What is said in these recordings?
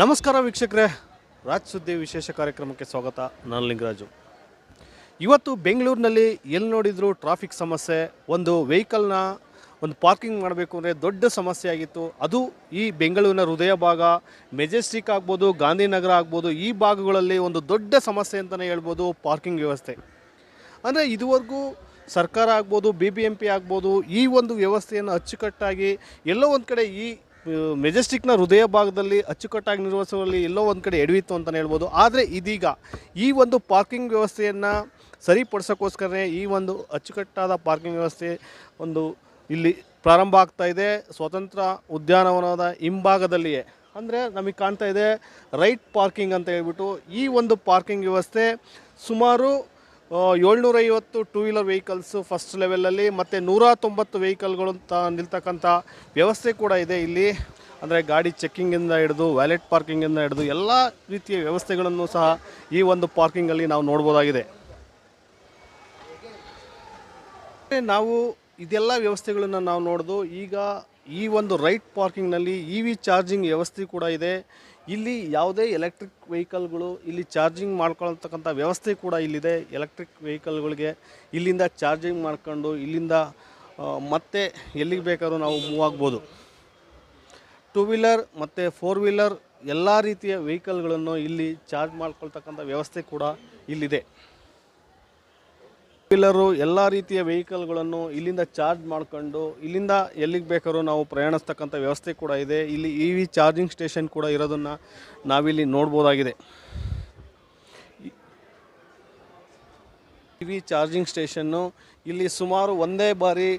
ನಮಸ್ಕಾರ ವೀಕ್ಷಕರೇ. ರಾಜ್ ಸುದ್ದಿ ವಿಶೇಷ ಕಾರ್ಯಕ್ರಮಕ್ಕೆ ಸ್ವಾಗತ. ನಾನು ಲಿಂಗರಾಜು. ಇವತ್ತು ಬೆಂಗಳೂರಿನಲ್ಲಿ ಎಲ್ಲಿ ನೋಡಿದರೂ ಟ್ರಾಫಿಕ್ ಸಮಸ್ಯೆ, ಒಂದು ವೆಹಿಕಲ್ನ ಒಂದು ಪಾರ್ಕಿಂಗ್ ಮಾಡಬೇಕು ಅಂದರೆ ದೊಡ್ಡ ಸಮಸ್ಯೆ ಆಗಿತ್ತು. ಅದು ಈ ಬೆಂಗಳೂರಿನ ಹೃದಯ ಭಾಗ ಮೆಜೆಸ್ಟಿಕ್ ಆಗ್ಬೋದು, ಗಾಂಧಿನಗರ ಆಗ್ಬೋದು, ಈ ಭಾಗಗಳಲ್ಲಿ ಒಂದು ದೊಡ್ಡ ಸಮಸ್ಯೆ ಅಂತಲೇ ಹೇಳ್ಬೋದು ಪಾರ್ಕಿಂಗ್ ವ್ಯವಸ್ಥೆ. ಅಂದರೆ ಇದುವರೆಗೂ ಸರ್ಕಾರ ಆಗ್ಬೋದು ಬಿ ಬಿ ಎಂ ಪಿ ಆಗ್ಬೋದು, ಈ ಒಂದು ವ್ಯವಸ್ಥೆಯನ್ನು ಅಚ್ಚುಕಟ್ಟಾಗಿ ಎಲ್ಲೋ ಒಂದು ಕಡೆ ಈ ಮೆಜೆಸ್ಟಿಕ್ನ ಹೃದಯ ಭಾಗದಲ್ಲಿ ಅಚ್ಚುಕಟ್ಟಾಗಿ ನಿರ್ವಹಿಸುವಲ್ಲಿ ಎಲ್ಲೋ ಒಂದು ಕಡೆ ಎಡವಿತ್ತು ಅಂತಲೇ ಹೇಳ್ಬೋದು. ಆದರೆ ಇದೀಗ ಈ ಒಂದು ಪಾರ್ಕಿಂಗ್ ವ್ಯವಸ್ಥೆಯನ್ನು ಸರಿಪಡಿಸೋಕ್ಕೋಸ್ಕರನೇ ಈ ಒಂದು ಅಚ್ಚುಕಟ್ಟಾದ ಪಾರ್ಕಿಂಗ್ ವ್ಯವಸ್ಥೆ ಒಂದು ಇಲ್ಲಿ ಪ್ರಾರಂಭ ಆಗ್ತಾ ಇದೆ. ಸ್ವತಂತ್ರ ಉದ್ಯಾನವನದ ಹಿಂಭಾಗದಲ್ಲಿಯೇ. ಅಂದರೆ ನಮಗೆ ಕಾಣ್ತಾ ಇದೆ ರೈಟ್ ಪಾರ್ಕಿಂಗ್ ಅಂತ ಹೇಳ್ಬಿಟ್ಟು ಈ ಒಂದು ಪಾರ್ಕಿಂಗ್ ವ್ಯವಸ್ಥೆ ಸುಮಾರು ಏಳ್ನೂರೈವತ್ತು ಟೂ ವೀಲರ್ ವೆಹಿಕಲ್ಸು ಫಸ್ಟ್ ಲೆವೆಲಲ್ಲಿ ಮತ್ತು ನೂರ ತೊಂಬತ್ತು ವೆಹಿಕಲ್ಗಳು ಅಂತ ನಿಲ್ತಕ್ಕಂಥ ವ್ಯವಸ್ಥೆ ಕೂಡ ಇದೆ ಇಲ್ಲಿ. ಅಂದರೆ ಗಾಡಿ ಚೆಕ್ಕಿಂಗಿಂದ ಹಿಡಿದು ವ್ಯಾಲೆಟ್ ಪಾರ್ಕಿಂಗಿಂದ ಹಿಡಿದು ಎಲ್ಲ ರೀತಿಯ ವ್ಯವಸ್ಥೆಗಳನ್ನು ಸಹ ಈ ಒಂದು ಪಾರ್ಕಿಂಗಲ್ಲಿ ನಾವು ನೋಡ್ಬೋದಾಗಿದೆ. ನಾವು ಇದೆಲ್ಲ ವ್ಯವಸ್ಥೆಗಳನ್ನು ನಾವು ನೋಡಿದು ಈಗ ಈ ಒಂದು ರೈಟ್ ಪಾರ್ಕಿಂಗ್ನಲ್ಲಿ ಇ ವಿ ಚಾರ್ಜಿಂಗ್ ವ್ಯವಸ್ಥೆ ಕೂಡ ಇದೆ. ಇಲ್ಲಿ ಯಾವುದೇ ಎಲೆಕ್ಟ್ರಿಕ್ ವೆಹಿಕಲ್ಗಳು ಇಲ್ಲಿ ಚಾರ್ಜಿಂಗ್ ಮಾಡ್ಕೊಳ್ತಕ್ಕಂಥ ವ್ಯವಸ್ಥೆ ಕೂಡ ಇಲ್ಲಿದೆ. ಎಲೆಕ್ಟ್ರಿಕ್ ವೆಹಿಕಲ್ಗಳಿಗೆ ಇಲ್ಲಿಂದ ಚಾರ್ಜಿಂಗ್ ಮಾಡ್ಕೊಂಡು ಇಲ್ಲಿಂದ ಮತ್ತೆ ಎಲ್ಲಿಗೆ ಬೇಕಾದ್ರೂ ನಾವು ಮೂವ್ ಆಗ್ಬೋದು. ಟೂ ವೀಲರ್ ಮತ್ತು ಫೋರ್ ವೀಲರ್ ಎಲ್ಲ ರೀತಿಯ ವೆಹಿಕಲ್ಗಳನ್ನು ಇಲ್ಲಿ ಚಾರ್ಜ್ ಮಾಡ್ಕೊಳ್ತಕ್ಕಂಥ ವ್ಯವಸ್ಥೆ ಕೂಡ ಇಲ್ಲಿದೆ. ವೀಲರು ಎಲ್ಲ ರೀತಿಯ ವೆಹಿಕಲ್ಗಳನ್ನು ಇಲ್ಲಿಂದ ಚಾರ್ಜ್ ಮಾಡ್ಕೊಂಡು, ಇಲ್ಲಿಂದ ಎಲ್ಲಿಗೆ ಬೇಕಾದ್ರೂ ನಾವು ಪ್ರಯಾಣಿಸ್ತಕ್ಕಂಥ ವ್ಯವಸ್ಥೆ ಕೂಡ ಇದೆ. ಇಲ್ಲಿ ಇ ವಿ ಚಾರ್ಜಿಂಗ್ ಸ್ಟೇಷನ್ ಕೂಡ ಇರೋದನ್ನು ನಾವಿಲ್ಲಿ ನೋಡ್ಬೋದಾಗಿದೆ. ಇ ವಿ ಚಾರ್ಜಿಂಗ್ ಸ್ಟೇಷನ್ನು ಇಲ್ಲಿ ಸುಮಾರು ಒಂದೇ ಬಾರಿ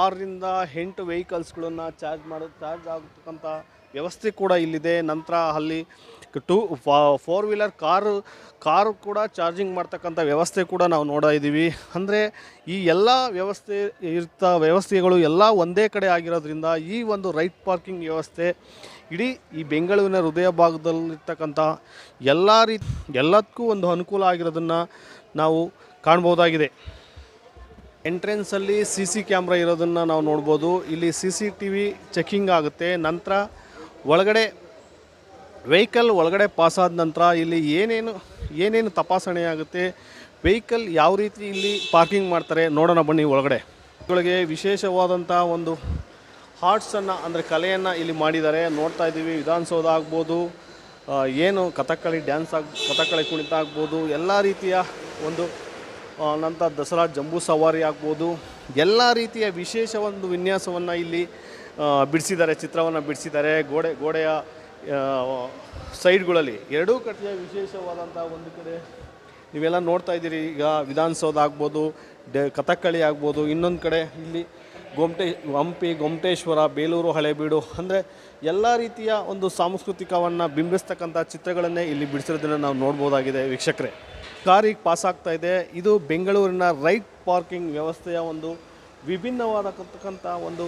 ಆರರಿಂದ ಎಂಟು ವೆಹಿಕಲ್ಸ್ಗಳನ್ನು ಚಾರ್ಜ್ ಮಾಡೋ ಚಾರ್ಜ್ ಆಗತಕ್ಕಂಥ ವ್ಯವಸ್ಥೆ ಕೂಡ ಇಲ್ಲಿದೆ. ನಂತರ ಅಲ್ಲಿ two four wheeler car car ಕೂಡ ಚಾರ್ಜಿಂಗ್ ಮಾಡ್ತಕ್ಕಂಥ ವ್ಯವಸ್ಥೆ ಕೂಡ ನಾವು ನೋಡ್ತಾ ಇದ್ದೀವಿ. ಅಂದರೆ ಈ ಎಲ್ಲ ವ್ಯವಸ್ಥೆ, ಇರ್ತ ವ್ಯವಸ್ಥೆಗಳು ಎಲ್ಲ ಒಂದೇ ಕಡೆ ಆಗಿರೋದ್ರಿಂದ ಈ ಒಂದು ರೈಟ್ ಪಾರ್ಕಿಂಗ್ ವ್ಯವಸ್ಥೆ ಇಡೀ ಈ ಬೆಂಗಳೂರಿನ ಹೃದಯ ಭಾಗದಲ್ಲಿರ್ತಕ್ಕಂಥ ಎಲ್ಲ ರೀತಿ ಎಲ್ಲದಕ್ಕೂ ಒಂದು ಅನುಕೂಲ ಆಗಿರೋದನ್ನು ನಾವು ಕಾಣ್ಬೋದಾಗಿದೆ. ಎಂಟ್ರೆನ್ಸಲ್ಲಿ ಸಿ ಸಿ ಕ್ಯಾಮ್ರಾ ಇರೋದನ್ನು ನಾವು ನೋಡ್ಬೋದು. ಇಲ್ಲಿ C C T V checking ಆಗುತ್ತೆ. ನಂತರ ಒಳಗಡೆ ವೆಹಿಕಲ್ ಒಳಗಡೆ ಪಾಸ್ ಆದ ನಂತರ ಇಲ್ಲಿ ಏನೇನು ಏನೇನು ತಪಾಸಣೆ ಆಗುತ್ತೆ, ವೆಹಿಕಲ್ ಯಾವ ರೀತಿ ಇಲ್ಲಿ ಪಾರ್ಕಿಂಗ್ ಮಾಡ್ತಾರೆ ನೋಡೋಣ ಬನ್ನಿ ಒಳಗಡೆ. ಒಳಗೆ ವಿಶೇಷವಾದಂಥ ಒಂದು ಹಾರ್ಟ್ಸನ್ನು ಅಂದರೆ ಕಲೆಯನ್ನು ಇಲ್ಲಿ ಮಾಡಿದ್ದಾರೆ. ನೋಡ್ತಾ ಇದ್ದೀವಿ, ವಿಧಾನಸೌಧ ಆಗ್ಬೋದು ಏನು ಕಥಕ್ಕಳಿ ಡ್ಯಾನ್ಸ್ ಆಗಿ, ಕಥಕ್ಕಳಿ ಕುಣಿತ ಆಗ್ಬೋದು, ಎಲ್ಲ ರೀತಿಯ ಒಂದು ನಂತರ ದಸರಾ ಜಂಬೂ ಸವಾರಿ ಆಗ್ಬೋದು. ಎಲ್ಲ ರೀತಿಯ ವಿಶೇಷ ಒಂದು ವಿನ್ಯಾಸವನ್ನು ಇಲ್ಲಿ ಬಿಡಿಸಿದ್ದಾರೆ, ಚಿತ್ರವನ್ನು ಬಿಡಿಸಿದ್ದಾರೆ. ಗೋಡೆ, ಗೋಡೆಯ ಸೈಡ್ಗಳಲ್ಲಿ ಎರಡೂ ಕಡೆಯ ವಿಶೇಷವಾದಂಥ ಒಂದು ಕಡೆ ನೀವೆಲ್ಲ ನೋಡ್ತಾ ಇದ್ದೀರಿ. ಈಗ ವಿಧಾನಸೌಧ ಆಗ್ಬೋದು, ಡೆ, ಕಥಕ್ಕಳಿ ಆಗ್ಬೋದು, ಇನ್ನೊಂದು ಕಡೆ ಇಲ್ಲಿ ಗೊಮಟೆ, ಹಂಪಿ, ಗೊಮಟೇಶ್ವರ, ಬೇಲೂರು ಹಳೆಬೀಡು. ಅಂದರೆ ಎಲ್ಲ ರೀತಿಯ ಒಂದು ಸಾಂಸ್ಕೃತಿಕವನ್ನು ಬಿಂಬಿಸ್ತಕ್ಕಂಥ ಚಿತ್ರಗಳನ್ನೇ ಇಲ್ಲಿ ಬಿಡಿಸಿರೋದನ್ನು ನಾವು ನೋಡ್ಬೋದಾಗಿದೆ ವೀಕ್ಷಕರೇ. ಕಾರಿಗೆ ಪಾಸ್ ಆಗ್ತಾ ಇದೆ. ಇದು ಬೆಂಗಳೂರಿನ ರೈಟ್ ಪಾರ್ಕಿಂಗ್ ವ್ಯವಸ್ಥೆಯ ಒಂದು ವಿಭಿನ್ನವಾದಕ್ಕಂಥ ಒಂದು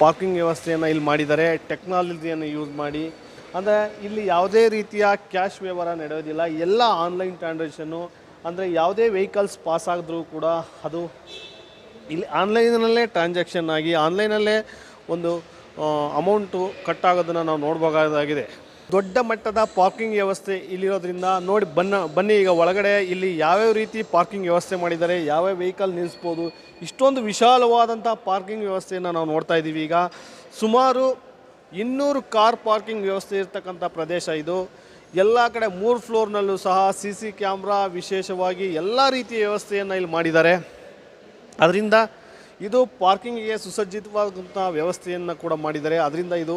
ಪಾರ್ಕಿಂಗ್ ವ್ಯವಸ್ಥೆಯನ್ನು ಇಲ್ಲಿ ಮಾಡಿದ್ದಾರೆ. ಟೆಕ್ನಾಲಜಿಯನ್ನು ಯೂಸ್ ಮಾಡಿ ಅಂದರೆ ಇಲ್ಲಿ ಯಾವುದೇ ರೀತಿಯ ಕ್ಯಾಶ್ ವ್ಯವಹಾರ ನಡೆಯೋದಿಲ್ಲ. ಎಲ್ಲ ಆನ್ಲೈನ್ ಟ್ರಾನ್ಸಾಕ್ಷನ್ನು ಅಂದರೆ ಯಾವುದೇ ವೆಹಿಕಲ್ಸ್ ಪಾಸ್ ಆಗಿದ್ರೂ ಕೂಡ ಅದು ಇಲ್ಲಿ ಆನ್ಲೈನಲ್ಲೇ ಟ್ರಾನ್ಸಾಕ್ಷನ್ ಆಗಿ ಆನ್ಲೈನಲ್ಲೇ ಒಂದು ಅಮೌಂಟು ಕಟ್ಟಾಗೋದನ್ನು ನಾವು ನೋಡ್ಬೋದಾಗಿದೆ. ದೊಡ್ಡ ಮಟ್ಟದ ಪಾರ್ಕಿಂಗ್ ವ್ಯವಸ್ಥೆ ಇಲ್ಲಿರೋದ್ರಿಂದ ನೋಡಿ ಬನ್ನ, ಬನ್ನಿ ಈಗ ಒಳಗಡೆ ಇಲ್ಲಿ ಯಾವ್ಯಾವ ರೀತಿ ಪಾರ್ಕಿಂಗ್ ವ್ಯವಸ್ಥೆ ಮಾಡಿದ್ದಾರೆ, ಯಾವ್ಯಾವ ವೆಹಿಕಲ್ ನಿಲ್ಲಿಸ್ಬೋದು ಇಷ್ಟೊಂದು ವಿಶಾಲವಾದಂಥ ಪಾರ್ಕಿಂಗ್ ವ್ಯವಸ್ಥೆಯನ್ನು ನಾವು ನೋಡ್ತಾ ಇದ್ದೀವಿ ಈಗ. ಸುಮಾರು ಇನ್ನೂರು ಕಾರ್ ಪಾರ್ಕಿಂಗ್ ವ್ಯವಸ್ಥೆ ಇರತಕ್ಕಂಥ ಪ್ರದೇಶ ಇದು. ಎಲ್ಲ ಕಡೆ ಮೂರು ಫ್ಲೋರ್ನಲ್ಲೂ ಸಹ ಸಿ ಸಿ ಕ್ಯಾಮ್ರಾ ವಿಶೇಷವಾಗಿ ಎಲ್ಲ ರೀತಿಯ ವ್ಯವಸ್ಥೆಯನ್ನು ಇಲ್ಲಿ ಮಾಡಿದ್ದಾರೆ. ಅದರಿಂದ ಇದು ಪಾರ್ಕಿಂಗಿಗೆ ಸುಸಜ್ಜಿತವಾದಂಥ ವ್ಯವಸ್ಥೆಯನ್ನು ಕೂಡ ಮಾಡಿದ್ದಾರೆ. ಅದರಿಂದ ಇದು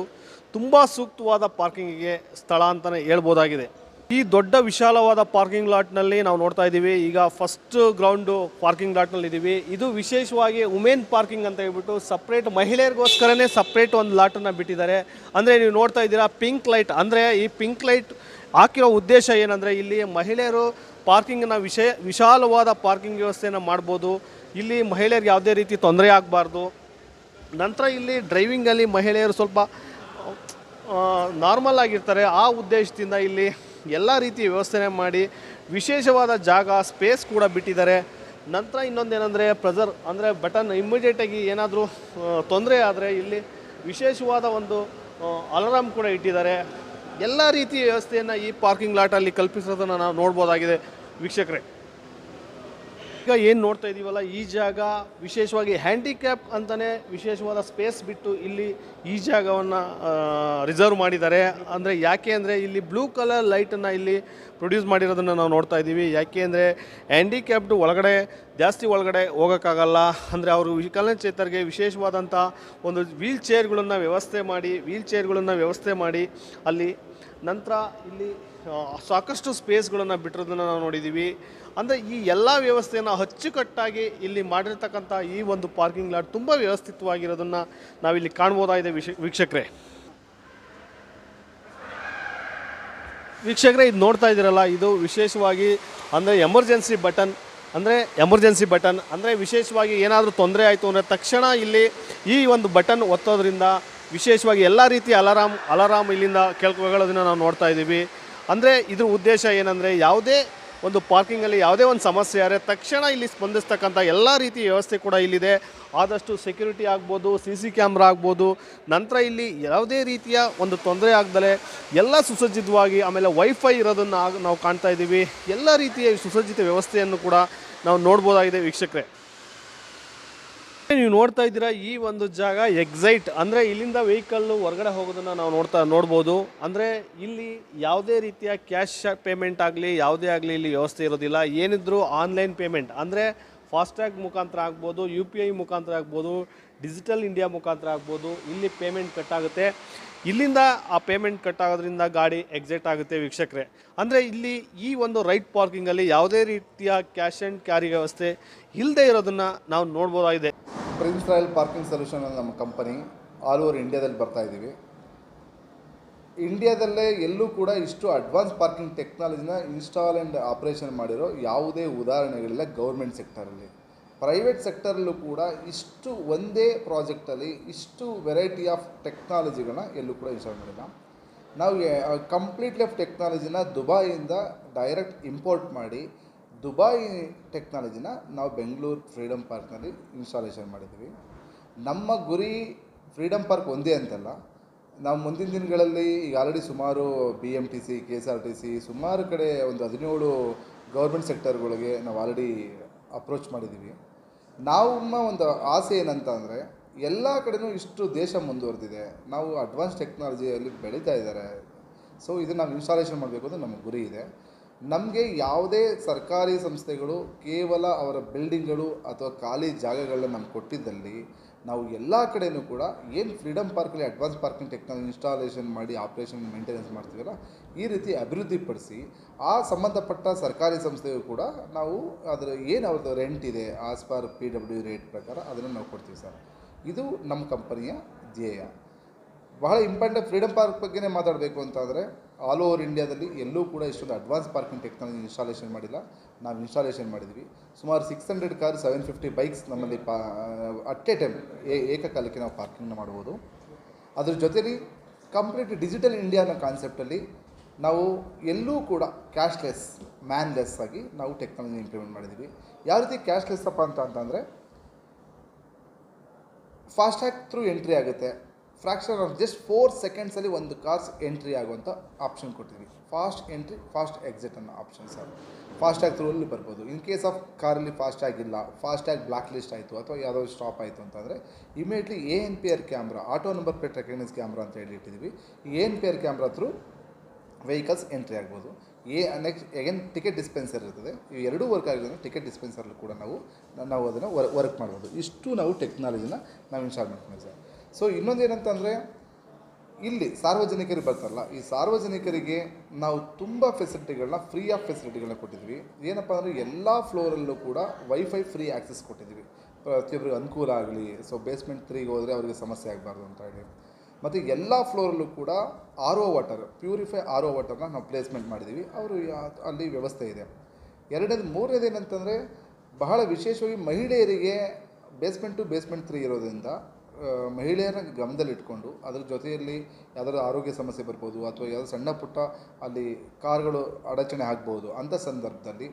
ತುಂಬ ಸೂಕ್ತವಾದ ಪಾರ್ಕಿಂಗಿಗೆ ಸ್ಥಳ ಅಂತಲೇ ಹೇಳ್ಬೋದಾಗಿದೆ. ಈ ದೊಡ್ಡ ವಿಶಾಲವಾದ ಪಾರ್ಕಿಂಗ್ ಲಾಟ್ನಲ್ಲಿ ನಾವು ನೋಡ್ತಾ ಇದ್ದೀವಿ. ಈಗ ಫಸ್ಟ್ ಗ್ರೌಂಡು ಪಾರ್ಕಿಂಗ್ ಲಾಟ್ನಲ್ಲಿ ಇದ್ದೀವಿ. ಇದು ವಿಶೇಷವಾಗಿ ವುಮೆನ್ ಪಾರ್ಕಿಂಗ್ ಅಂತ ಹೇಳ್ಬಿಟ್ಟು ಸಪ್ರೇಟ್ ಮಹಿಳೆಯರಿಗೋಸ್ಕರನೇ ಸಪ್ರೇಟ್ ಒಂದು ಲಾಟನ್ನು ಬಿಟ್ಟಿದ್ದಾರೆ. ಅಂದರೆ ನೀವು ನೋಡ್ತಾ ಇದ್ದೀರಾ ಪಿಂಕ್ ಲೈಟ್ ಅಂದರೆ ಈ ಪಿಂಕ್ ಲೈಟ್ ಹಾಕಿರೋ ಉದ್ದೇಶ ಏನಂದರೆ ಇಲ್ಲಿ ಮಹಿಳೆಯರು ಪಾರ್ಕಿಂಗ್ನ ವಿಷಯ ವಿಶಾಲವಾದ ಪಾರ್ಕಿಂಗ್ ವ್ಯವಸ್ಥೆಯನ್ನು ಮಾಡ್ಬೋದು. ಇಲ್ಲಿ ಮಹಿಳೆಯರಿಗೆ ಯಾವುದೇ ರೀತಿ ತೊಂದರೆ ಆಗಬಾರ್ದು. ನಂತರ ಇಲ್ಲಿ ಡ್ರೈವಿಂಗಲ್ಲಿ ಮಹಿಳೆಯರು ಸ್ವಲ್ಪ ನಾರ್ಮಲ್ ಆಗಿರ್ತಾರೆ. ಆ ಉದ್ದೇಶದಿಂದ ಇಲ್ಲಿ ಎಲ್ಲ ರೀತಿಯ ವ್ಯವಸ್ಥೆನೇ ಮಾಡಿ ವಿಶೇಷವಾದ ಜಾಗ ಸ್ಪೇಸ್ ಕೂಡ ಬಿಟ್ಟಿದ್ದಾರೆ. ನಂತರ ಇನ್ನೊಂದೇನೆಂದರೆ ಪ್ರೆಸರ್ ಅಂದರೆ ಬಟನ್ ಇಮ್ಮಿಡಿಯೇಟಾಗಿ ಏನಾದರೂ ತೊಂದರೆ ಆದರೆ ಇಲ್ಲಿ ವಿಶೇಷವಾದ ಒಂದು ಅಲಾರಾಮ್ ಕೂಡ ಇಟ್ಟಿದ್ದಾರೆ. ಎಲ್ಲ ರೀತಿಯ ವ್ಯವಸ್ಥೆಯನ್ನು ಈ ಪಾರ್ಕಿಂಗ್ ಲಾಟಲ್ಲಿ ಕಲ್ಪಿಸೋದನ್ನು ನಾವು ನೋಡ್ಬೋದಾಗಿದೆ. ವೀಕ್ಷಕರೇ ಈಗ ಏನು ನೋಡ್ತಾ ಇದ್ದೀವಲ್ಲ ಈ ಜಾಗ ವಿಶೇಷವಾಗಿ ಹ್ಯಾಂಡಿಕ್ಯಾಪ್ ಅಂತಲೇ ವಿಶೇಷವಾದ ಸ್ಪೇಸ್ ಬಿಟ್ಟು ಇಲ್ಲಿ ಈ ಜಾಗವನ್ನು ರಿಸರ್ವ್ ಮಾಡಿದ್ದಾರೆ. ಅಂದರೆ ಯಾಕೆ ಅಂದರೆ ಇಲ್ಲಿ ಬ್ಲೂ ಕಲರ್ ಲೈಟನ್ನು ಇಲ್ಲಿ ಪ್ರೊಡ್ಯೂಸ್ ಮಾಡಿರೋದನ್ನು ನಾವು ನೋಡ್ತಾ ಇದ್ದೀವಿ ಯಾಕೆ ಅಂದರೆ ಹ್ಯಾಂಡಿಕ್ಯಾಪ್ಡ್ ಒಳಗಡೆ, ಜಾಸ್ತಿ ಒಳಗಡೆ ಹೋಗೋಕ್ಕಾಗಲ್ಲ. ಅಂದರೆ ಅವರು ವಿಕಲಚೇತರಿಗೆ ವಿಶೇಷವಾದಂಥ ಒಂದು ವೀಲ್ ಚೇರ್ಗಳನ್ನು ವ್ಯವಸ್ಥೆ ಮಾಡಿ ವೀಲ್ ಚೇರ್ಗಳನ್ನು ವ್ಯವಸ್ಥೆ ಮಾಡಿ ಅಲ್ಲಿ ನಂತರ ಇಲ್ಲಿ ಸಾಕಷ್ಟು ಸ್ಪೇಸ್ಗಳನ್ನು ಬಿಟ್ಟಿರೋದನ್ನು ನಾವು ನೋಡಿದ್ದೀವಿ ಅಂದರೆ ಈ ಎಲ್ಲ ವ್ಯವಸ್ಥೆಯನ್ನು ಅಚ್ಚುಕಟ್ಟಾಗಿ ಇಲ್ಲಿ ಮಾಡಿರ್ತಕ್ಕಂಥ ಈ ಒಂದು ಪಾರ್ಕಿಂಗ್ ಲಾಟ್ ತುಂಬ ವ್ಯವಸ್ಥಿತವಾಗಿರೋದನ್ನು ನಾವಿಲ್ಲಿ ಕಾಣ್ಬೋದಾಗಿದೆ ವೀಕ್ಷಕರೇ? ವೀಕ್ಷಕರೇ, ಇದು ನೋಡ್ತಾ ಇದ್ದೀರಲ್ಲ, ಇದು ವಿಶೇಷವಾಗಿ ಅಂದರೆ ಎಮರ್ಜೆನ್ಸಿ ಬಟನ್ ಅಂದರೆ ಎಮರ್ಜೆನ್ಸಿ ಬಟನ್ ಅಂದರೆ ವಿಶೇಷವಾಗಿ ಏನಾದರೂ ತೊಂದರೆ ಆಯಿತು ಅಂದರೆ ತಕ್ಷಣ ಇಲ್ಲಿ ಈ ಒಂದು ಬಟನ್ ಒತ್ತೋದ್ರಿಂದ ವಿಶೇಷವಾಗಿ ಎಲ್ಲ ರೀತಿಯ ಅಲಾರಾಮ್ ಅಲಾರಾಮ್ ಇಲ್ಲಿಂದ ಕೇಳ್ಕೊಳ್ಳೋದನ್ನು ನಾವು ನೋಡ್ತಾ ಇದ್ದೀವಿ. ಅಂದರೆ ಇದ್ರ ಉದ್ದೇಶ ಏನಂದರೆ ಯಾವುದೇ ಒಂದು ಪಾರ್ಕಿಂಗಲ್ಲಿ ಯಾವುದೇ ಒಂದು ಸಮಸ್ಯೆ ಆದರೆ ತಕ್ಷಣ ಇಲ್ಲಿ ಸ್ಪಂದಿಸ್ತಕ್ಕಂಥ ಎಲ್ಲ ರೀತಿಯ ವ್ಯವಸ್ಥೆ ಕೂಡ ಇಲ್ಲಿದೆ. ಆದಷ್ಟು ಸೆಕ್ಯೂರಿಟಿ ಆಗ್ಬೋದು ಸಿ ಸಿ ಕ್ಯಾಮ್ರಾ ಆಗ್ಬೋದು. ನಂತರ ಇಲ್ಲಿ ಯಾವುದೇ ರೀತಿಯ ಒಂದು ತೊಂದರೆ ಆಗದಲೆ ಎಲ್ಲ ಸುಸಜ್ಜಿತವಾಗಿ ಆಮೇಲೆ ವೈಫೈ ಇರೋದನ್ನು ನಾವು ಕಾಣ್ತಾ ಇದ್ದೀವಿ ಎಲ್ಲ ರೀತಿಯ ಸುಸಜ್ಜಿತ ವ್ಯವಸ್ಥೆಯನ್ನು ಕೂಡ ನಾವು ನೋಡ್ಬೋದಾಗಿದೆ ವೀಕ್ಷಕರೇ. ನೀವು ನೋಡ್ತಾ ಇದ್ದೀರಾ ಈ ಒಂದು ಜಾಗ ಎಕ್ಸೈಟ್ ಅಂದರೆ ಇಲ್ಲಿಂದ ವೆಹಿಕಲ್ಲು ಹೊರಗಡೆ ಹೋಗೋದನ್ನು ನಾವು ನೋಡ್ತಾ ನೋಡ್ಬೋದು. ಅಂದರೆ ಇಲ್ಲಿ ಯಾವುದೇ ರೀತಿಯ ಕ್ಯಾಶ್ ಪೇಮೆಂಟ್ ಆಗಲಿ, ಯಾವುದೇ ಆಗಲಿ ಇಲ್ಲಿ ವ್ಯವಸ್ಥೆ ಇರೋದಿಲ್ಲ. ಏನಿದ್ರೂ ಆನ್ಲೈನ್ ಪೇಮೆಂಟ್ ಅಂದರೆ ಫಾಸ್ಟ್ಯಾಗ್ ಮುಖಾಂತರ ಆಗ್ಬೋದು ಯು ಪಿ ಐ ಮುಖಾಂತರ ಆಗ್ಬೋದು ಡಿಜಿಟಲ್ ಇಂಡಿಯಾ ಮುಖಾಂತರ ಆಗ್ಬೋದು, ಇಲ್ಲಿ ಪೇಮೆಂಟ್ ಕಟ್ಟಾಗುತ್ತೆ ಇಲ್ಲಿಂದ ಆ ಪೇಮೆಂಟ್ ಕಟ್ ಆಗೋದ್ರಿಂದ ಗಾಡಿ ಎಕ್ಸೈಟ್ ಆಗುತ್ತೆ ವೀಕ್ಷಕರೆ. ಅಂದರೆ ಇಲ್ಲಿ ಈ ಒಂದು ರೈಟ್ ಪಾರ್ಕಿಂಗಲ್ಲಿ ಯಾವುದೇ ರೀತಿಯ ಕ್ಯಾಶ್ ಆ್ಯಂಡ್ ಕ್ಯಾರಿ ವ್ಯವಸ್ಥೆ ಇಲ್ಲದೆ ಇರೋದನ್ನು ನಾವು ನೋಡ್ಬೋದಾಗಿದೆ. ಪ್ರಿನ್ಸ್ ರಾಯಲ್ ಪಾರ್ಕಿಂಗ್ ಸೊಲ್ಯೂಷನ್ ನಮ್ಮ ಕಂಪನಿ ಆಲ್ ಓವರ್ ಇಂಡಿಯಾದಲ್ಲಿ ಬರ್ತಾ ಇದ್ದೀವಿ ಇಂಡಿಯಾದಲ್ಲೇ ಎಲ್ಲೂ ಕೂಡ ಇಷ್ಟು ಅಡ್ವಾನ್ಸ್ ಪಾರ್ಕಿಂಗ್ ಟೆಕ್ನಾಲಜಿನ ಇನ್ಸ್ಟಾಲ್ ಆ್ಯಂಡ್ ಆಪ್ರೇಷನ್ ಮಾಡಿರೋ ಯಾವುದೇ ಉದಾಹರಣೆಗಳಿಲ್ಲ ಗೌರ್ಮೆಂಟ್ ಸೆಕ್ಟರಲ್ಲಿ ಪ್ರೈವೇಟ್ ಸೆಕ್ಟರಲ್ಲೂ ಕೂಡ ಇಷ್ಟು ಒಂದೇ ಪ್ರಾಜೆಕ್ಟಲ್ಲಿ ಇಷ್ಟು ವೆರೈಟಿ ಆಫ್ ಟೆಕ್ನಾಲಜಿಗಳನ್ನ ಎಲ್ಲೂ ಕೂಡ ಇನ್ಸ್ಟಾಲ್ ಮಾಡಿಲ್ಲ. ನಾವು ಕಂಪ್ಲೀಟ್ಲಿ ಆಫ್ ಟೆಕ್ನಾಲಜಿನ ದುಬಾಯಿಂದ ಡೈರೆಕ್ಟ್ ಇಂಪೋರ್ಟ್ ಮಾಡಿ ದುಬೈ ಟೆಕ್ನಾಲಜಿನ ನಾವು ಬೆಂಗಳೂರು ಫ್ರೀಡಮ್ ಪಾರ್ಕ್ನಲ್ಲಿ ಇನ್ಸ್ಟಾಲೇಷನ್ ಮಾಡಿದ್ದೀವಿ. ನಮ್ಮ ಗುರಿ ಫ್ರೀಡಮ್ ಪಾರ್ಕ್ ಒಂದೇ ಅಂತಲ್ಲ, ನಾವು ಮುಂದಿನ ದಿನಗಳಲ್ಲಿ ಈಗ ಆಲ್ರೆಡಿ ಸುಮಾರು B M T C K S R T C ಸುಮಾರು ಕಡೆ ಒಂದು ಹದಿನೇಳು ಗೌರ್ಮೆಂಟ್ ಸೆಕ್ಟರ್ಗಳಿಗೆ ನಾವು ಆಲ್ರೆಡಿ ಅಪ್ರೋಚ್ ಮಾಡಿದ್ದೀವಿ. ನಮ್ಮ ಒಂದು ಆಸೆ ಏನಂತ ಅಂದರೆ ಎಲ್ಲ ಕಡೆನೂ ಇಷ್ಟು ದೇಶ ಮುಂದುವರೆದಿದೆ, ನಾವು ಅಡ್ವಾನ್ಸ್ ಟೆಕ್ನಾಲಜಿಯಲ್ಲಿ ಬೆಳೀತಾ ಇದ್ದಾರೆ. ಸೊ ಇದನ್ನು ನಾವು ಇನ್ಸ್ಟಾಲೇಷನ್ ಮಾಡಬೇಕು ಅಂತ ನಮ್ಮ ಗುರಿ ಇದೆ. ನಮಗೆ ಯಾವುದೇ ಸರ್ಕಾರಿ ಸಂಸ್ಥೆಗಳು ಕೇವಲ ಅವರ ಬಿಲ್ಡಿಂಗ್ಗಳು ಅಥವಾ ಖಾಲಿ ಜಾಗಗಳನ್ನ ನಮ್ಗೆ ಕೊಟ್ಟಿದ್ದಲ್ಲಿ ನಾವು ಎಲ್ಲ ಕಡೆಯೂ ಕೂಡ ಏನು ಫ್ರೀಡಮ್ ಪಾರ್ಕಲ್ಲಿ ಅಡ್ವಾನ್ಸ್ ಪಾರ್ಕಿಂಗ್ ಟೆಕ್ನಾಲಜಿ ಇನ್ಸ್ಟಾಲೇಷನ್ ಮಾಡಿ ಆಪ್ರೇಷನ್ ಮೇಂಟೆನೆನ್ಸ್ ಮಾಡ್ತೀವಲ್ಲ, ಈ ರೀತಿ ಅಭಿವೃದ್ಧಿಪಡಿಸಿ ಆ ಸಂಬಂಧಪಟ್ಟ ಸರ್ಕಾರಿ ಸಂಸ್ಥೆಯು ಕೂಡ ನಾವು ಅದರ ಏನು ಅವ್ರದ್ದು ರೆಂಟ್ ಇದೆ as per P W rate ಪ್ರಕಾರ ಅದನ್ನು ನಾವು ಕೊಡ್ತೀವಿ ಸರ್. ಇದು ನಮ್ಮ ಕಂಪನಿಯ ಧ್ಯೇಯ. ಬಹಳ ಇಂಪಾರ್ಟೆಂಟ್ ಫ್ರೀಡಮ್ ಪಾರ್ಕ್ ಬಗ್ಗೆನೇ ಮಾತಾಡಬೇಕು ಅಂತಂದರೆ ಆಲ್ ಓವರ್ ಇಂಡಿಯಾದಲ್ಲಿ ಎಲ್ಲೂ ಕೂಡ ಇಷ್ಟೊಂದು ಅಡ್ವಾನ್ಸ್ ಪಾರ್ಕಿಂಗ್ ಟೆಕ್ನಾಲಜಿ ಇನ್ಸ್ಟಾಲೇಷನ್ ಮಾಡಿಲ್ಲ. ನಾವು ಇನ್ಸ್ಟಾಲೇಷನ್ ಮಾಡಿದ್ವಿ. ಸುಮಾರು six hundred car seven fifty bikes ನಮ್ಮಲ್ಲಿ ಪಾ ಅಟ್ ಎ ಟೈಮ್ ಏಕಕಾಲಕ್ಕೆ ನಾವು ಪಾರ್ಕಿಂಗ್ನ ಮಾಡ್ಬೋದು. ಅದ್ರ ಜೊತೆಲಿ ಕಂಪ್ಲೀಟ್ ಡಿಜಿಟಲ್ ಇಂಡಿಯಾ ಅನ್ನೋ ಕಾನ್ಸೆಪ್ಟಲ್ಲಿ ನಾವು ಎಲ್ಲೂ ಕೂಡ ಕ್ಯಾಶ್ಲೆಸ್ ಮ್ಯಾನ್ಲೆಸ್ ಆಗಿ ನಾವು ಟೆಕ್ನಾಲಜಿ ಇಂಪ್ಲಿಮೆಂಟ್ ಮಾಡಿದ್ವಿ. ಯಾವ ರೀತಿ ಕ್ಯಾಶ್ಲೆಸ್ ಅಪ್ಪ ಅಂತ ಅಂತಂದರೆ ಫಾಸ್ಟ್ಯಾಗ್ ಥ್ರೂ ಎಂಟ್ರಿ ಆಗುತ್ತೆ. ಫ್ರಾಕ್ಷನ್ ಆಫ್ ಜಸ್ಟ್ ಫೋರ್ ಸೆಕೆಂಡ್ಸಲ್ಲಿ ಒಂದು ಕಾರ್ಸ್ ಎಂಟ್ರಿ ಆಗುವಂಥ ಆಪ್ಷನ್ ಕೊಟ್ಟಿದ್ವಿ ಫಾಸ್ಟ್ ಎಂಟ್ರಿ ಫಾಸ್ಟ್ ಎಕ್ಸಿಟ್ ಅನ್ನೋ ಆಪ್ಷನ್ ಸರ್ ಫಾಸ್ಟ್ಯಾಗ್ ಥ್ರೂಲ್ಲಿ ಬರ್ಬೋದು. ಇನ್ ಕೇಸ್ ಆಫ್ ಕಾರಲ್ಲಿ ಆಗಿಲ್ಲ ಇಲ್ಲ ಫಾಸ್ಟ್ಯಾಗ್ ಬ್ಲಾಕ್ ಲಿಸ್ಟ್ ಆಯಿತು ಅಥವಾ ಯಾವುದೋ ಸ್ಟಾಪ್ ಆಯಿತು ಅಂತಂದರೆ immediately A N P R camera auto number plate recognise camera ಅಂತ ಹೇಳಿ ಇಟ್ಟಿದ್ದೀವಿ A N P R camera through vehicles entry ಆಗ್ಬೋದು. A next again ticket dispenser ಇರ್ತದೆ. ಇವು ಎರಡೂ ವರ್ಕ್ ಆಗಿದ್ರೆ ಟಿಕೆಟ್ ಡಿಸ್ಪೆನ್ಸರ್ಲು ಕೂಡ ನಾವು ನಾವು ಅದನ್ನು ವರ್ಕ್ ಮಾಡ್ಬೋದು. ಇಷ್ಟು ನಾವು ಟೆಕ್ನಾಲಜಿನ ನಾವು ಇನ್ಸ್ಟಾಲ್ ಮಾಡ್ತೀವಿ ಸರ್ ಸೊ ಇನ್ನೊಂದು ಏನಂತಂದರೆ, ಇಲ್ಲಿ ಸಾರ್ವಜನಿಕರಿಗೆ ಬರ್ತಾರಲ್ಲ, ಈ ಸಾರ್ವಜನಿಕರಿಗೆ ನಾವು ತುಂಬ ಫೆಸಿಲಿಟಿಗಳನ್ನ ಫ್ರೀ ಆಫ್ ಫೆಸಿಲಿಟಿಗಳನ್ನ ಕೊಟ್ಟಿದ್ವಿ ಏನಪ್ಪ ಅಂದರೆ, ಎಲ್ಲ ಫ್ಲೋರಲ್ಲೂ ಕೂಡ ವೈಫೈ ಫ್ರೀ ಆ್ಯಕ್ಸೆಸ್ ಕೊಟ್ಟಿದ್ವಿ ಪ್ರತಿಯೊಬ್ಬರಿಗೆ ಅನುಕೂಲ ಆಗಲಿ ಸೊ ಬೇಸ್ಮೆಂಟ್ ತ್ರೀಗೆ ಹೋದರೆ ಅವರಿಗೆ ಸಮಸ್ಯೆ ಆಗಬಾರ್ದು ಅಂತ ಹೇಳಿ. ಮತ್ತು ಎಲ್ಲ ಫ್ಲೋರಲ್ಲೂ ಕೂಡ R O water purify R O ವಾಟರ್ನ ನಾವು ಪ್ಲೇಸ್ಮೆಂಟ್ ಮಾಡಿದ್ದೀವಿ. ಅವರು ಅಲ್ಲಿ ವ್ಯವಸ್ಥೆ ಇದೆ. ಎರಡನೇದು, ಮೂರನೇದು ಏನಂತಂದರೆ, ಬಹಳ ವಿಶೇಷವಾಗಿ ಮಹಿಳೆಯರಿಗೆ ಬೇಸ್ಮೆಂಟ್ ಟು ಬೇಸ್ಮೆಂಟ್ ತ್ರೀ ಇರೋದ್ರಿಂದ ಮಹಿಳೆಯರನ್ನ ಗಮನದಲ್ಲಿಟ್ಕೊಂಡು ಅದ್ರ ಜೊತೆಯಲ್ಲಿ ಯಾವುದಾದ್ರು ಆರೋಗ್ಯ ಸಮಸ್ಯೆ ಬರ್ಬೋದು ಅಥವಾ ಯಾವುದೋ ಸಣ್ಣ ಪುಟ್ಟ ಅಲ್ಲಿ ಕಾರ್ಗಳು ಅಡಚಣೆ ಆಗ್ಬೋದು ಅಂಥ ಸಂದರ್ಭದಲ್ಲಿ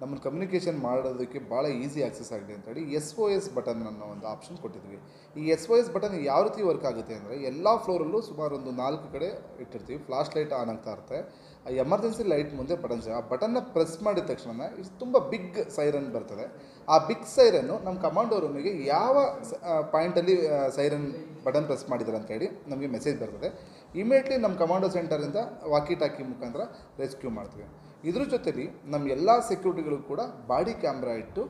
ನಮ್ಮನ್ನು ಕಮ್ಯುನಿಕೇಷನ್ ಮಾಡೋದಕ್ಕೆ ಭಾಳ ಈಸಿ ಆಕ್ಸೆಸ್ ಆಗಲಿ ಅಂತೇಳಿ ಎಸ್ ಒ ಎಸ್ ಬಟನ್ ಅನ್ನೋ ಒಂದು ಆಪ್ಷನ್ ಕೊಟ್ಟಿದ್ವಿ. ಈ ಎಸ್ ಒ ಎಸ್ ಬಟನ್ ಯಾವ ರೀತಿ ವರ್ಕ್ ಆಗುತ್ತೆ ಅಂದರೆ ಎಲ್ಲ ಫ್ಲೋರಲ್ಲೂ ಸುಮಾರು ಒಂದು ನಾಲ್ಕು ಕಡೆ ಇಟ್ಟಿರ್ತೀವಿ. ಫ್ಲಾಶ್ ಲೈಟ್ ಆನ್ ಆಗ್ತಾ ಇರುತ್ತೆ. ಆ ಎಮರ್ಜೆನ್ಸಿ ಲೈಟ್ ಮುಂದೆ ಬಟನ್ಸ್ ಆ ಬಟನ್ನ ಪ್ರೆಸ್ ಮಾಡಿದ ತಕ್ಷಣ ಇದು ತುಂಬ ಬಿಗ್ ಸೈರನ್ ಬರ್ತದೆ. ಆ ಬಿಗ್ ಸೈರನ್ನು ನಮ್ಮ ಕಮಾಂಡೋ ರೂಮಿಗೆ ಯಾವ ಪಾಯಿಂಟಲ್ಲಿ ಸೈರನ್ ಬಟನ್ ಪ್ರೆಸ್ ಮಾಡಿದ್ದಾರೆ ಅಂತೇಳಿ ನಮಗೆ ಮೆಸೇಜ್ ಬರ್ತದೆ. ಇಮಿಡಿಯೇಟ್ಲಿ ನಮ್ಮ ಕಮಾಂಡೋ ಸೆಂಟರಿಂದ ವಾಕಿ ಟಾಕಿ ಮುಖಾಂತರ ರೆಸ್ಕ್ಯೂ ಮಾಡ್ತೀವಿ. ಇದ್ರ ಜೊತೆಲಿ ನಮ್ಮ ಎಲ್ಲ ಸೆಕ್ಯೂರಿಟಿಗಳು ಕೂಡ ಬಾಡಿ ಕ್ಯಾಮ್ರಾ ಇಟ್ಟು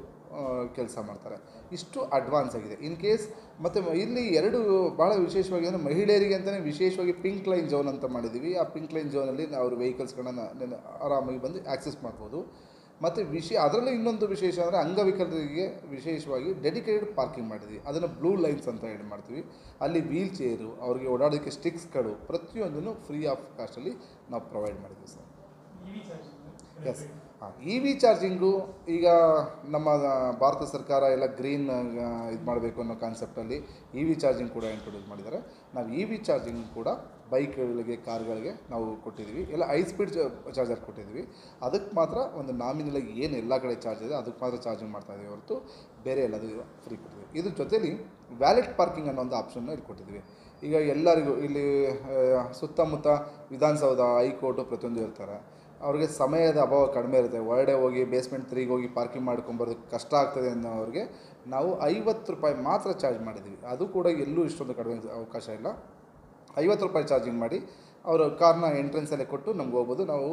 ಕೆಲಸ ಮಾಡ್ತಾರೆ. ಇಷ್ಟು ಅಡ್ವಾನ್ಸ್ ಆಗಿದೆ. ಇನ್ ಕೇಸ್ ಮತ್ತು ಇಲ್ಲಿ ಎರಡು ಭಾಳ ವಿಶೇಷವಾಗಿ ಅಂದರೆ ಮಹಿಳೆಯರಿಗೆ ಅಂತಲೇ ವಿಶೇಷವಾಗಿ ಪಿಂಕ್ ಲೈನ್ ಝೋನ್ ಅಂತ ಮಾಡಿದ್ದೀವಿ. ಆ ಪಿಂಕ್ ಲೈನ್ ಝೋನಲ್ಲಿ ಅವ್ರ ವೆಹಿಕಲ್ಸ್ಗಳನ್ನ ಆರಾಮಾಗಿ ಬಂದು ಆಕ್ಸೆಸ್ ಮಾಡ್ಬೋದು. ಮತ್ತು ವಿಷಯ ಅದರಲ್ಲೂ ಇನ್ನೊಂದು ವಿಶೇಷ ಅಂದರೆ ಅಂಗವಿಕಲರಿಗೆ ವಿಶೇಷವಾಗಿ ಡೆಡಿಕೇಟೆಡ್ ಪಾರ್ಕಿಂಗ್ ಮಾಡಿದ್ವಿ ಅದನ್ನು ಬ್ಲೂ ಲೈನ್ಸ್ ಅಂತ ಹೇಳಿ ಮಾಡ್ತೀವಿ. ಅಲ್ಲಿ ವೀಲ್ ಚೇರು ಅವರಿಗೆ ಓಡಾಡೋದಕ್ಕೆ ಸ್ಟಿಕ್ಸ್ಗಳು ಪ್ರತಿಯೊಂದನ್ನು ಫ್ರೀ ಆಫ್ ಕಾಸ್ಟಲ್ಲಿ ನಾವು ಪ್ರೊವೈಡ್ ಮಾಡಿದ್ವಿ sir. Yes E V charging ಈಗ ನಮ್ಮ ಭಾರತ ಸರ್ಕಾರ ಎಲ್ಲ ಗ್ರೀನ್ ಇದು ಮಾಡಬೇಕು ಅನ್ನೋ ಕಾನ್ಸೆಪ್ಟಲ್ಲಿ ಇ ವಿ ಚಾರ್ಜಿಂಗ್ ಕೂಡ ಇಂಟ್ರೊಡ್ಯೂಸ್ ಮಾಡಿದ್ದಾರೆ. ನಾವು ಇ ವಿ ಚಾರ್ಜಿಂಗ್ ಕೂಡ ಬೈಕ್ಗಳಿಗೆ, ಕಾರ್ಗಳಿಗೆ ನಾವು ಕೊಟ್ಟಿದ್ದೀವಿ ಎಲ್ಲ ಹೈ ಸ್ಪೀಡ್ ಚಾರ್ಜರ್ ಕೊಟ್ಟಿದ್ದೀವಿ ಅದಕ್ಕೆ ಮಾತ್ರ ಒಂದು ನಾಮಿನಲಾಗಿ ಏನು ಎಲ್ಲ ಕಡೆ ಚಾರ್ಜ್ ಇದೆ ಅದಕ್ಕೆ ಮಾತ್ರ ಚಾರ್ಜಿಂಗ್ ಮಾಡ್ತಾ ಇದ್ದೀವಿ ಹೊರತು ಬೇರೆ ಎಲ್ಲದೂ ಫ್ರೀ ಕೊಟ್ಟಿದ್ದೀವಿ ಇದ್ರ ಜೊತೆಲಿ ವ್ಯಾಲೆಟ್ ಪಾರ್ಕಿಂಗ್ ಅನ್ನೋ ಒಂದು ಆಪ್ಷನ್ನ ಇಲ್ಲಿ ಕೊಟ್ಟಿದ್ದೀವಿ ಈಗ ಎಲ್ಲರಿಗೂ ಇಲ್ಲಿ ಸುತ್ತಮುತ್ತ ವಿಧಾನಸೌಧ, ಹೈಕೋರ್ಟು ಪ್ರತಿಯೊಂದು ಇರ್ತಾರೆ. ಅವ್ರಿಗೆ ಸಮಯದ ಅಭಾವ ಕಡಿಮೆ ಇರುತ್ತೆ. ಹೊರಡೆ ಹೋಗಿ ಬೇಸ್ಮೆಂಟ್ ತ್ರೀಗೆ ಹೋಗಿ ಪಾರ್ಕಿಂಗ್ ಮಾಡ್ಕೊಂಬರೋದಕ್ಕೆ ಕಷ್ಟ ಆಗ್ತದೆ ಅನ್ನೋರಿಗೆ ನಾವು ಐವತ್ತು ರೂಪಾಯಿ ಮಾತ್ರ ಚಾರ್ಜ್ ಮಾಡಿದ್ದೀವಿ. ಅದು ಕೂಡ ಎಲ್ಲೂ ಇಷ್ಟೊಂದು ಕಡಿಮೆ ಅವಕಾಶ ಇಲ್ಲ. ಐವತ್ತು ರೂಪಾಯಿ ಚಾರ್ಜಿಂಗ್ ಮಾಡಿ ಅವರ ಕಾರ್ನ ಎಂಟ್ರೆನ್ಸಲ್ಲೇ ಕೊಟ್ಟು ನಮ್ಗೆ ಹೋಗ್ಬೋದು. ನಾವು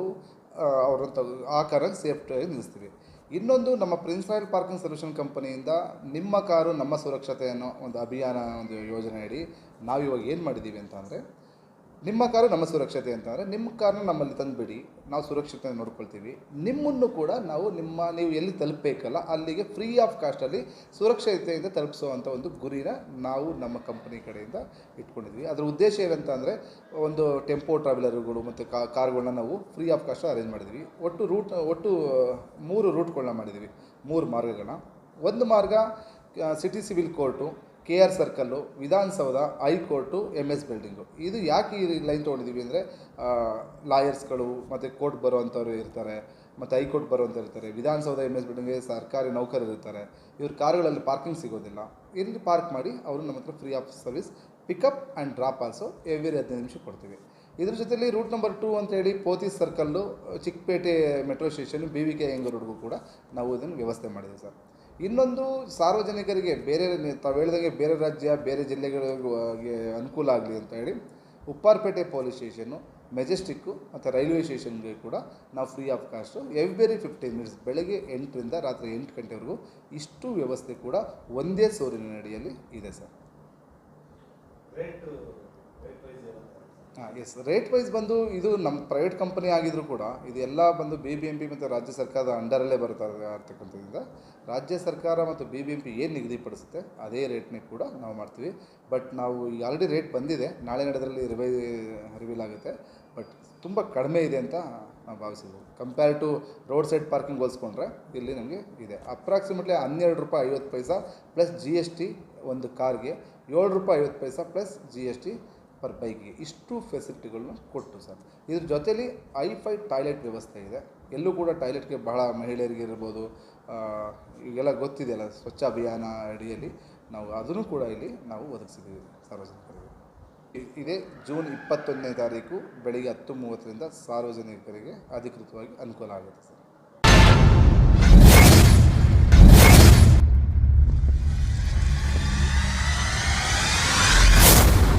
ಅವ್ರನ್ನ ತಗೋ, ಆ ಕಾರನ್ನು ಸೇಫ್ಟಿಯಾಗಿ ನಿಲ್ಲಿಸ್ತೀವಿ. ಇನ್ನೊಂದು ನಮ್ಮ ಪ್ರಿನ್ಸ್ ರಾಯಲ್ ಪಾರ್ಕಿಂಗ್ ಸೊಲ್ಯೂಷನ್ ಕಂಪನಿಯಿಂದ ನಿಮ್ಮ ಕಾರು ನಮ್ಮ ಸುರಕ್ಷತೆ ಅನ್ನೋ ಒಂದು ಅಭಿಯಾನ, ಒಂದು ಯೋಜನೆ ಅಡಿ ನಾವು ಇವಾಗ ಏನು ಮಾಡಿದ್ದೀವಿ ಅಂತ ಅಂದರೆ ನಿಮ್ಮ ಕಾರು ನಮ್ಮ ಸುರಕ್ಷತೆ ಅಂತಂದರೆ ನಿಮ್ಮ ಕಾರನ್ನ ನಮ್ಮಲ್ಲಿ ತಂದುಬಿಡಿ, ನಾವು ಸುರಕ್ಷತೆ ನೋಡ್ಕೊಳ್ತೀವಿ. ನಿಮ್ಮನ್ನು ಕೂಡ ನಾವು ನಿಮ್ಮ, ನೀವು ಎಲ್ಲಿ ತಲುಪಬೇಕಲ್ಲ ಅಲ್ಲಿಗೆ ಫ್ರೀ ಆಫ್ ಕಾಸ್ಟಲ್ಲಿ ಸುರಕ್ಷತೆಯಿಂದ ತಲುಪಿಸುವಂಥ ಒಂದು ಗುರಿನ ನಾವು ನಮ್ಮ ಕಂಪನಿ ಕಡೆಯಿಂದ ಇಟ್ಕೊಂಡಿದ್ವಿ. ಅದರ ಉದ್ದೇಶ ಏನಂತ ಅಂದರೆ ಒಂದು ಟೆಂಪೋ ಟ್ರಾವೆಲರ್ಗಳು ಮತ್ತು ಕಾರ್ಗಳನ್ನ ನಾವು ಫ್ರೀ ಆಫ್ ಕಾಸ್ಟ್ ಅರೇಂಜ್ ಮಾಡಿದ್ವಿ. ಒಟ್ಟು ರೂಟ್ ಒಟ್ಟು, ಮೂರು ರೂಟ್ಗಳನ್ನ ಮಾಡಿದ್ವಿ. ಮೂರು ಮಾರ್ಗಗಳನ್ನ. ಒಂದು ಮಾರ್ಗ city civil court K R circle Vidhana Soudha high court M S building. ಇದು ಯಾಕೆ ಈ ಲೈನ್ ತೊಗೊಂಡಿದ್ದೀವಿ ಅಂದರೆ ಲಾಯರ್ಸ್ಗಳು ಮತ್ತು ಕೋರ್ಟ್ ಬರುವಂಥವ್ರು ಇರ್ತಾರೆ, ಮತ್ತು ಹೈಕೋರ್ಟ್ ಬರುವಂಥ ಇರ್ತಾರೆ, ವಿಧಾನಸೌಧ ಎಂ ಎಸ್ ಬಿಲ್ಡಿಂಗ್ಗೆ ಸರ್ಕಾರಿ ನೌಕರರು ಇರ್ತಾರೆ, ಇವ್ರ ಕಾರುಗಳಲ್ಲಿ ಪಾರ್ಕಿಂಗ್ ಸಿಗೋದಿಲ್ಲ. ಇಲ್ಲಿ ಪಾರ್ಕ್ ಮಾಡಿ ಅವರು ನಮ್ಮ ಹತ್ರ free of service pickup and drop also every ಹದಿನೈದು ನಿಮಿಷ ಕೊಡ್ತೀವಿ. ಇದ್ರ ಜೊತೆಲಿ ರೂಟ್ ನಂಬರ್ ಟೂ ಅಂತೇಳಿ Pothi circle, Chickpet metro station, B V K ಕೂಡ ನಾವು ಇದನ್ನು ವ್ಯವಸ್ಥೆ ಮಾಡಿದ್ದೀವಿ ಸರ್. ಇನ್ನೊಂದು ಸಾರ್ವಜನಿಕರಿಗೆ ಬೇರೆ ತಾವು ಹೇಳಿದಂಗೆ ಬೇರೆ ರಾಜ್ಯ, ಬೇರೆ ಜಿಲ್ಲೆಗಳಿಗೆ ಅನುಕೂಲ ಆಗಲಿ ಅಂತ ಹೇಳಿ ಉಪ್ಪಾರ್ಪೇಟೆ ಪೊಲೀಸ್ ಸ್ಟೇಷನ್ನು, ಮೆಜೆಸ್ಟಿಕ್ಕು ಮತ್ತು ರೈಲ್ವೆ ಸ್ಟೇಷನ್ಗೆ ಕೂಡ ನಾವು free of cost every fifteen minutes ಬೆಳಗ್ಗೆ ಎಂಟರಿಂದ ರಾತ್ರಿ ಎಂಟು ಗಂಟೆವರೆಗೂ ಇಷ್ಟು ವ್ಯವಸ್ಥೆ ಕೂಡ ಒಂದೇ ಸೋರಿನ ಅಡಿಯಲ್ಲಿ ಇದೆ ಸರ್. ಹಾಂ ಎಸ್ ರೇಟ್ ವೈಸ್ ಬಂದು ಇದು ನಮ್ಮ ಪ್ರೈವೇಟ್ ಕಂಪನಿ ಆಗಿದ್ರು ಕೂಡ ಇದು ಎಲ್ಲ ಬಂದು ಬಿ ಬಿ ಎಂ ಪಿ ಮತ್ತು ರಾಜ್ಯ ಸರ್ಕಾರದ ಅಂಡರಲ್ಲೇ ಬರ್ತಾ ಇರ್ತಕ್ಕಂಥದ್ರಿಂದ ರಾಜ್ಯ ಸರ್ಕಾರ ಮತ್ತು ಬಿ ಬಿ ಎಂ ಪಿ ಏನು ನಿಗದಿಪಡಿಸುತ್ತೆ ಅದೇ ರೇಟ್ನೇ ಕೂಡ ನಾವು ಮಾಡ್ತೀವಿ. ಬಟ್ ನಾವು ಈಗ ಆಲ್ರೆಡಿ ರೇಟ್ ಬಂದಿದೆ. ನಾಳೆ ನಡೆದರಲ್ಲಿ ರಿವೈ ರಿವೀಲ್ ಆಗುತ್ತೆ. ಬಟ್ ತುಂಬ ಕಡಿಮೆ ಇದೆ ಅಂತ ನಾವು ಭಾವಿಸಿದ್ವಿ compare to road side parking ಹೋಲಿಸ್ಕೊಂಡ್ರೆ ಇಲ್ಲಿ ನಮಗೆ ಇದೆ. ಅಪ್ರಾಕ್ಸಿಮೇಟ್ಲಿ ಹನ್ನೆರಡು ರೂಪಾಯಿ ಐವತ್ತು paisa plus G S T ಒಂದು ಕಾರ್ಗೆ ಏಳು ರೂಪಾಯಿ ಐವತ್ತು paisa plus G S T per ಬೈಕಿಗೆ ಇಷ್ಟು ಫೆಸಿಲಿಟಿಗಳನ್ನ ಕೊಟ್ಟು ಸರ್. ಇದ್ರ ಜೊತೆಲಿ ಐ ಫೈ ಟಾಯ್ಲೆಟ್ ವ್ಯವಸ್ಥೆ ಇದೆ. ಎಲ್ಲೂ ಕೂಡ ಟಾಯ್ಲೆಟ್ಗೆ ಬಹಳ ಮಹಿಳೆಯರಿಗೆ ಇರ್ಬೋದು ಈಗೆಲ್ಲ ಗೊತ್ತಿದೆಯಲ್ಲ, ಸ್ವಚ್ಛ ಅಭಿಯಾನ ಅಡಿಯಲ್ಲಿ ನಾವು ಅದನ್ನು ಕೂಡ ಇಲ್ಲಿ ನಾವು ಒದಗಿಸಿದ್ದೀವಿ ಸಾರ್ವಜನಿಕರಿಗೆ. ಇದೇ ಜೂನ್ ಇಪ್ಪತ್ತೊಂದನೇ ತಾರೀಕು ಬೆಳಿಗ್ಗೆ ಹತ್ತು ಮೂವತ್ತರಿಂದ ಸಾರ್ವಜನಿಕರಿಗೆ ಅಧಿಕೃತವಾಗಿ ಅನುಕೂಲ ಆಗುತ್ತೆ ಸರ್.